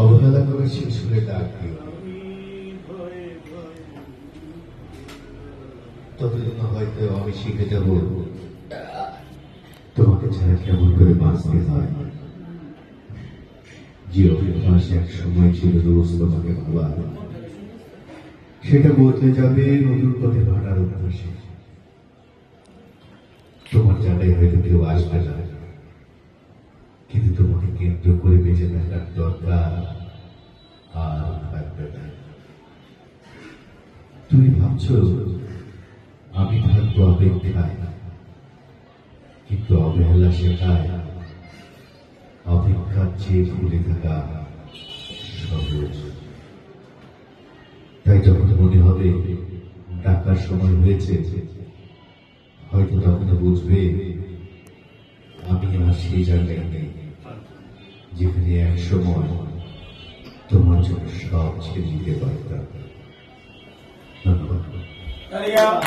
অবহেলা করে শিশুরে ডাক দিও ততদিন হয়তো আমি শিখে যাব, তোমাকে ছাড়া কেমন করে বাঁচতে হয়? যে অভ্যাস এক সময় ছিল রোজ তোমাকে ভাবা সেটা বদলে যাবে নতুন পথে হাঁটার অভ্যাসে তোমার জায়গায় হয়তো কেউ আসবে না। কিন্তু তোমাকে কেন্দ্র করে বেঁচে থাকার তুমি ভাবছ, আমি থাকব অপেক্ষায় কিন্তু অবহেলা শেখায় অপেক্ষার চেয়ে ভুলে থাকা সহজ। তাই যখন মনে হবে ডাকার সময় হয়েছে, হয়তো তখন বুঝবে, আমি আর সেই জায়গায় নেই, যেখানে এক সময় তোমার জন্য সব ছেড়ে দিতে পারতাম। 哪里呀？